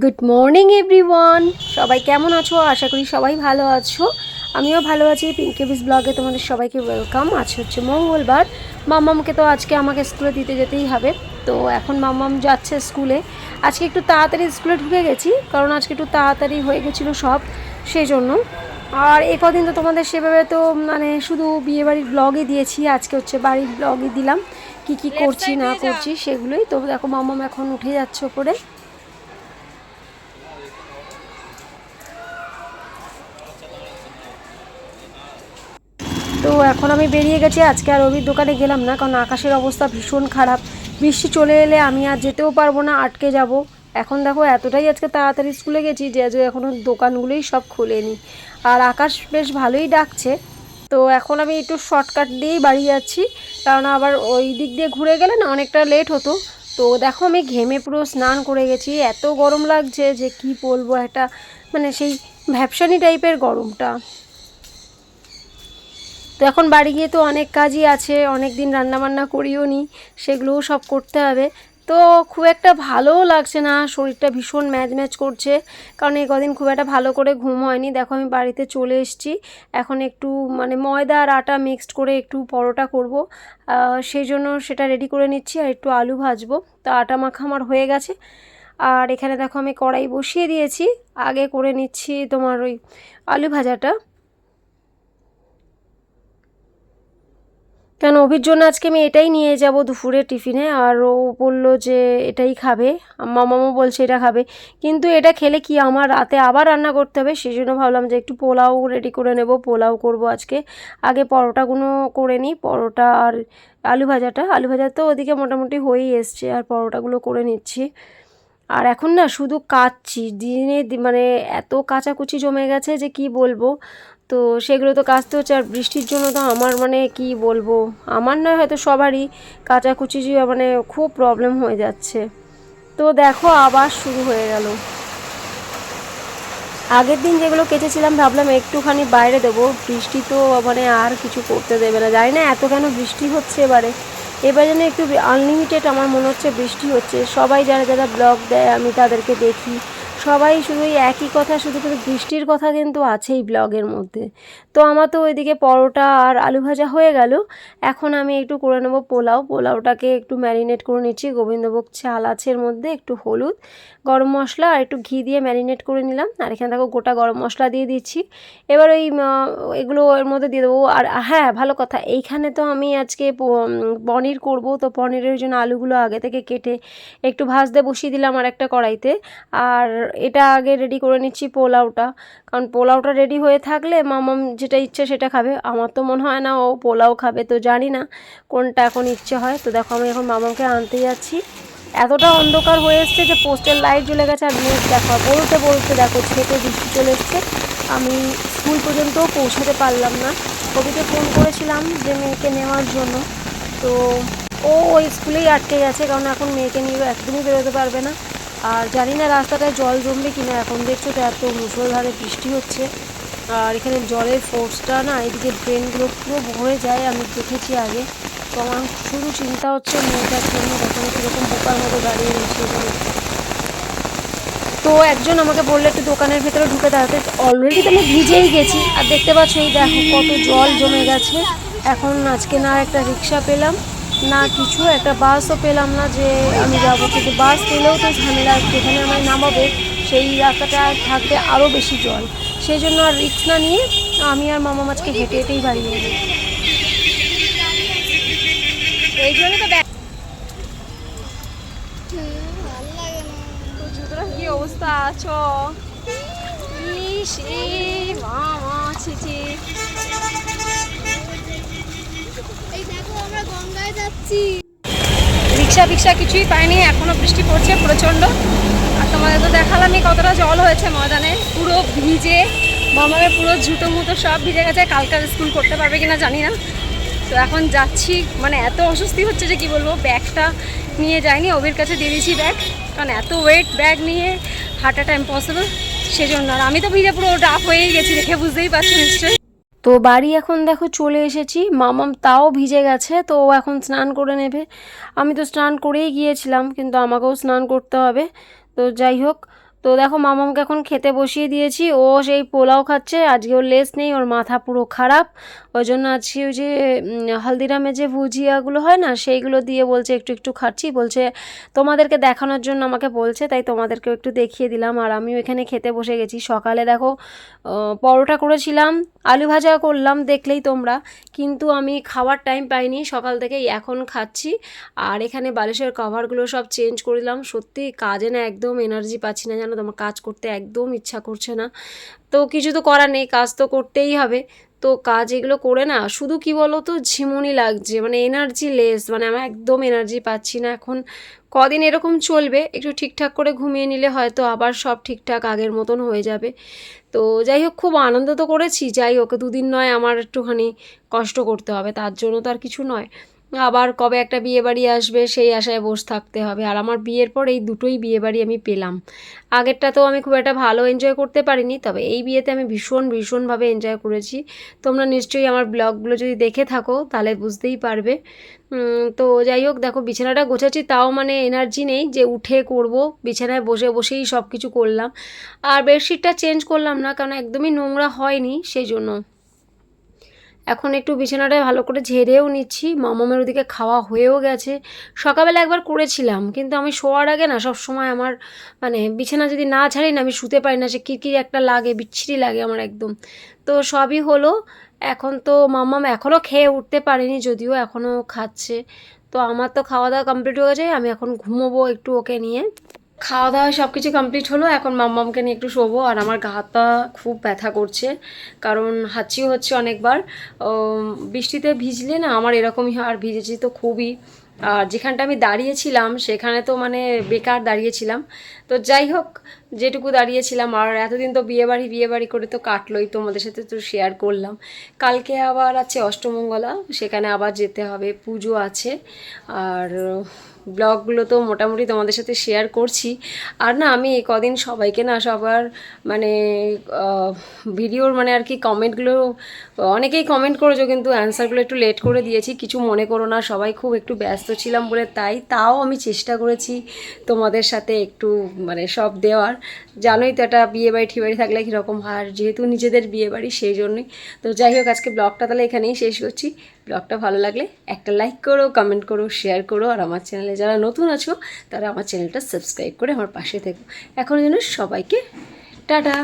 Good morning everyone সবাই কেমন আছো? আশা করি সবাই ভালো আছো। আমিও ভালো আছি। পিঙ্কি বিস ব্লগে তোমাদের সবাইকে ওয়েলকাম আজ হচ্ছে মঙ্গলবার। মাম্মামকে তো আজকে আমাকে স্কুলে দিতে যেতেই হবে। তো এখন মাম্মাম যাচ্ছে স্কুলে আজকে একটু তাড়াতাড়ি স্কুলে ঢুকে গেছি, কারণ আজকে একটু তাড়াতাড়ি হয়ে গেছিল সব সেই জন্য আর এ কদিন তো তোমাদের সেভাবে তো মানে শুধু বিয়েবাড়ির ব্লগই দিয়েছি, আজকে হচ্ছে বাড়ির ব্লগই দিলাম। কি কি করছি না করছি সেগুলোই তো দেখো মাম্মাম এখন উঠে যাচ্ছে ওপরে তো এখন আমি বেরিয়ে গেছি আজকে আর রবির দোকানে গেলাম না কারণ আকাশের অবস্থা ভীষণ খারাপ। বৃষ্টি চলে এলে আমি আর যেতেও পারব না আটকে যাব। এখন দেখো এতটাই আজকে তাড়াতাড়ি স্কুলে গেছি যে যে এখনও দোকানগুলোই সব খোলেনি। আর আকাশ বেশ ভালোই ডাকছে। তো এখন আমি একটু শর্টকাট দিয়েই বাড়ি যাচ্ছি। কারণ আবার ওই দিক দিয়ে ঘুরে গেলে না অনেকটা লেট হতো। তো দেখো আমি ঘেমে পুরো স্নান করে গেছি। এত গরম লাগছে যে কি বলব, একটা মানে সেই ভ্যাপসানি টাইপের গরমটা। তো এখন বাড়ি গিয়ে তো অনেক কাজই আছে অনেক দিন রান্নাবান্না করিও নি, সেগুলোও সব করতে হবে। তো খুব একটা ভালোও লাগছে না, শরীরটা ভীষণ ম্যাচ ম্যাচ করছে, কারণ এই কদিন খুব একটা ভালো করে ঘুম হয়নি। দেখো আমি বাড়িতে চলে এসেছি, এখন একটু মানে ময়দা আর আটা মিক্সড করে একটু পরোটা করব সেই জন্য সেটা রেডি করে নিচ্ছি আর একটু আলু ভাজবো। তো আটা মাখা আমার হয়ে গেছে, আর এখানে দেখো আমি কড়াই বসিয়ে দিয়েছি, আগে করে নিচ্ছি তোমার ওই আলু ভাজাটা। কেন অভির জন্য আজকে আমি এটাই নিয়ে যাব দুপুরে টিফিনে? আর ও বলল যে এটাই খাবে। মামামও বলছে এটা খাবে। কিন্তু এটা খেলে কি আমার রাতে আবার রান্না করতে হবে? সেই জন্য ভাবলাম যে একটু পোলাও রেডি করে নেব। পোলাও করব আজকে। আগে পরোটাগুলো করে নিই। পরোটা আর আলু ভাজাটা। আলু ভাজা তো ওদিকে মোটামুটি হয়েই এসছে। আর পরোটাগুলো করে নিচ্ছি। আর এখন না শুধু কাচ্ছি, দিনে মানে এত কাচাকুচি জমে গেছে যে কি বলব? তো সেগুলো তো কাচতে হচ্ছে আর বৃষ্টির জন্য তো আমার মানে কি বলব? আমার নয় হয়তো সবারই কাচাকুচি মানে খুব প্রবলেম হয়ে যাচ্ছে। তো দেখো আবার শুরু হয়ে গেল। আগের দিন যেগুলো কেচেছিলাম ভাবলাম একটুখানি বাইরে দেবো। বৃষ্টি তো মানে আর কিছু করতে দেবে না। জানি না এত কেন বৃষ্টি হচ্ছে এবারে। এবার যেন একটু আনলিমিটেড আমার মনে হচ্ছে বৃষ্টি হচ্ছে। সবাই যারা যারা ব্লগ দেয়, আমি তাদেরকে দেখি। সবাই শুধু একই কথা, শুধু শুধু বৃষ্টির কথা কিন্তু আছেই ব্লগের মধ্যে। তো আমার তো ওইদিকে পরোটা আর আলু ভাজা হয়ে গেল। এখন আমি একটু করে নেব পোলাও। পোলাওটাকে একটু ম্যারিনেট করে নিচ্ছি। গোবিন্দভোগ চাল আছে এর মধ্যে, একটু হলুদ, গরম মশলা আর একটু ঘি দিয়ে ম্যারিনেট করে নিলাম। আর এখানে দেখো গোটা গরম মশলা দিয়ে দিচ্ছি। এবার ওই এগুলো এর মধ্যে দিয়ে দেবো। আর হ্যাঁ ভালো কথা, এইখানে তো আমি আজকে পনির করব। তো পনিরের জন্য আলুগুলো আগে থেকে কেটে একটু ভাজতে বসিয়ে দিলাম আর একটা কড়াইতে। আর এটা আগে রেডি করে নিচ্ছি পোলাওটা। কারণ পোলাওটা রেডি হয়ে থাকলে মামাম যেটা ইচ্ছে সেটা খাবে। আমার তো মনে হয় না ও পোলাও খাবে, তো জানি না কোনটা এখন ইচ্ছে হয়। তো দেখো আমি এখন মামাকে আনতে যাচ্ছি। এতটা অন্ধকার হয়ে এসছে যে পোস্টের লাইট জ্বলে গেছে আর মেঘ দেখো, বলতে বলতে দেখো ছেটে বৃষ্টি চলে এসছে। আমি স্কুল পর্যন্তও পৌঁছাতে পারলাম না। কবিকে ফোন করেছিলাম যে মেয়েকে নেওয়ার জন্য। তো ও ওই স্কুলেই আটকে গেছে, কারণ এখন মেয়েকে নিয়ে একদমই বেরোতে পারবে না। আর জানি না রাস্তাটায় জল জমবে কিনা, এখন দেখছ তো এত মুসলধারে বৃষ্টি হচ্ছে। আর এখানে জলের ফোর্সটা না, এদিকে ড্রেনগুলো পুরো ভরে যায়, আমি দেখেছি আগে। তো আমার শুধু চিন্তা হচ্ছে মেয়েটার জন্য তখন কীরকম বোকার মতো দাঁড়িয়ে রয়েছে। তো একজন আমাকে বলল, একটু দোকানের ভেতরে ঢুকে দাঁড়াতে। অলরেডি তো আমি ভিজেই গেছি। আর দেখতে পাচ্ছ এই দেখো কত জল জমে গেছে। এখন আজকে না একটা রিক্সা পেলাম। না কিছু একটা বাসও পেলাম না যে আমি যাব। কিন্তু বাস পেলেও তো ঝামেলা যেখানে আমায় নামাবে সেই রাস্তাটা থাকবে আরও বেশি জল। সেই জন্য আর রিক্স না নিয়ে আমি আর মামা মাছকে হেঁটে হেঁটেই বাড়ি যাব এই জন্য তো কি অবস্থা? আছো? ইস। গঙ্গায় যাচ্ছি। রিক্সা ফিক্সা কিছুই পাইনি, এখনও বৃষ্টি পড়ছে প্রচণ্ড। আর তোমাদের তো দেখালামই কতটা জল হয়েছে ময়দানে। পুরো ভিজে মামারে পুরো জুতো মুতো সব ভিজে গেছে কালকার স্কুল করতে পারবে কিনা জানি না। তো এখন যাচ্ছি মানে এত অস্বস্তি হচ্ছে যে কি বলব, ব্যাগটা নিয়ে যাইনি ওদের কাছে দিয়ে দিয়েছি ব্যাগ। কারণ এত ওয়েট ব্যাগ নিয়ে হাঁটাটা ইম্পসিবল সেজন্য। আর আমি তো ভিজে পুরো ডাফ হয়েই গেছি দেখে বুঝতেই পারছ নিশ্চয়ই। তো বাড়ি এখন দেখো চলে এসেছি। মামাম তাও ভিজে গেছে, তো ও এখন স্নান করে নেবে। আমি তো স্নান করেই গিয়েছিলাম, কিন্তু আমাকেও স্নান করতে হবে। তো যাই হোক, তো দেখো মামামকে এখন খেতে বসিয়ে দিয়েছি। ও সেই পোলাও খাচ্ছে, আজকে ওর লেস নেই, ওর মাথা পুরো খারাপ। ওই জন্য আজকে ওই যে হলদিরামে যে ভুজিয়াগুলো হয় না, সেইগুলো দিয়ে বলছে একটু একটু খাচ্ছি। বলছে, তোমাদেরকে দেখানোর জন্য আমাকে বলছে, তাই তোমাদেরকেও একটু দেখিয়ে দিলাম। আর আমিও এখানে খেতে বসে গেছি। সকালে দেখো পরোটা করেছিলাম, আলু ভাজা করলাম, দেখলেই তোমরা। কিন্তু আমি খাওয়ার টাইম পাইনি, সকাল থেকেই এখন খাচ্ছি। আর এখানে বালিশের কভারগুলো সব চেঞ্জ করে দিলাম। সত্যি কাজে না একদম এনার্জি পাচ্ছি না, জানো তোমার কাজ করতে একদম ইচ্ছা করছে না। তো কিছু তো করার নেই, কাজ তো করতেই হবে। তো কাজ এগুলো করে না, শুধু কি বলো তো ঝিমুনি লাগছে মানে এনার্জি লেস মানে আমি একদম এনার্জি পাচ্ছি না এখন। কদিন এরকম চলবে, একটু ঠিকঠাক করে ঘুমিয়ে নিলে হয়তো আবার সব ঠিকঠাক আগের মতন হয়ে যাবে। তো যাই হোক, খুব আনন্দ তো করেছি, যাই হোক, দুদিন নয় আমার একটুখানি কষ্ট করতে হবে, তার জন্য তো আর কিছু নয়। আবার কবে একটা বিয়ে বাড়ি আসবে, সেই আশায় বসে থাকতে হবে। আর আমার বিয়ের পর এই দুটোই বিয়ে বাড়ি আমি পেলাম। আগেরটা তো আমি খুব একটা ভালো এনজয় করতে পারিনি, তবে এই বিয়েতে আমি ভীষণ, ভীষণভাবে এনজয় করেছি। তোমরা নিশ্চয়ই আমার ব্লগগুলো যদি দেখে থাকো, তাহলে বুঝতেই পারবে। তো যাই হোক, দেখো বিছানাটা গোছাচ্ছি, তাও মানে এনার্জি নেই যে উঠে করব। বিছানায় বসে বসেই সব কিছু করলাম। আর বেডশিটটা চেঞ্জ করলাম না, কারণ একদমই নোংরা হয়নি, সেই জন্য। এখন একটু বিছানাটা ভালো করে ঝেড়েও নিচ্ছি। মামামের ওদিকে খাওয়া হয়েও গেছে। সকালবেলা একবার করেছিলাম, কিন্তু আমি শোয়ার আগে না সব সময় আমার মানে বিছানা যদি না ছাড়ি না আমি শুতে পারি না, সে কিরকির একটা লাগে, বিচ্ছিরি লাগে আমার একদম। তো সবই হলো, এখন তো মামাম এখনও খেয়ে উঠতে পারেনি, যদিও এখনও খাচ্ছে। তো আমার তো খাওয়া দাওয়া কমপ্লিট হয়ে গেছে, আমি এখন ঘুমোবো একটু ওকে নিয়ে। খাওয়া দাওয়া সব কিছু কমপ্লিট হলো, এখন মাম্মামকে নিয়ে একটু শোবো আর আমার গা হাত পা খুব ব্যথা করছে। কারণ হাঁচিও হচ্ছে অনেকবার। বৃষ্টিতে ভিজলে না আমার এরকমই হয়, আর ভিজেছি তো খুবই। আর যেখানটা আমি দাঁড়িয়েছিলাম, সেখানে তো মানে বেকার দাঁড়িয়েছিলাম। তো যাই হোক, যেটুকু দাঁড়িয়েছিলাম, আর এতদিন তো বিয়েবাড়ি বিয়েবাড়ি করে তো কাটলোই, তোমাদের সাথে তো শেয়ার করলাম। কালকে আবার আছে অষ্টমঙ্গলা, সেখানে আবার যেতে হবে, পুজো আছে। আর ব্লগগুলো তো মোটামুটি তোমাদের সাথে শেয়ার করছি। আর না, আমি কদিন সবাইকে না সবার মানে ভিডিওর মানে আর কি কমেন্টগুলো, অনেকেই কমেন্ট করেছ, কিন্তু অ্যান্সারগুলো একটু লেট করে দিয়েছি। কিছু মনে করো না, সবাই খুব একটু ব্যস্ত ছিলাম বলে তাই, তাও আমি চেষ্টা করেছি তোমাদের সাথে একটু মানে সব দেওয়ার। জানোই তো একটা বিয়ে বাড়ি ঠিবাড়ি থাকলে কীরকম হার, যেহেতু নিজেদের বিয়ে বাড়ি সেই জন্যই। তো যাই হোক, আজকে ব্লগটা তাহলে এখানেই শেষ করছি। ব্লগটা ভালো লাগলে একটা লাইক করো কমেন্ট করো শেয়ার করো, আর আমার চ্যানেলে যারা নতুন আছো, তারা আমার চ্যানেলটা সাবস্ক্রাইব করে আমার পাশে থেকো। এখন যেন সবাইকে টাটা!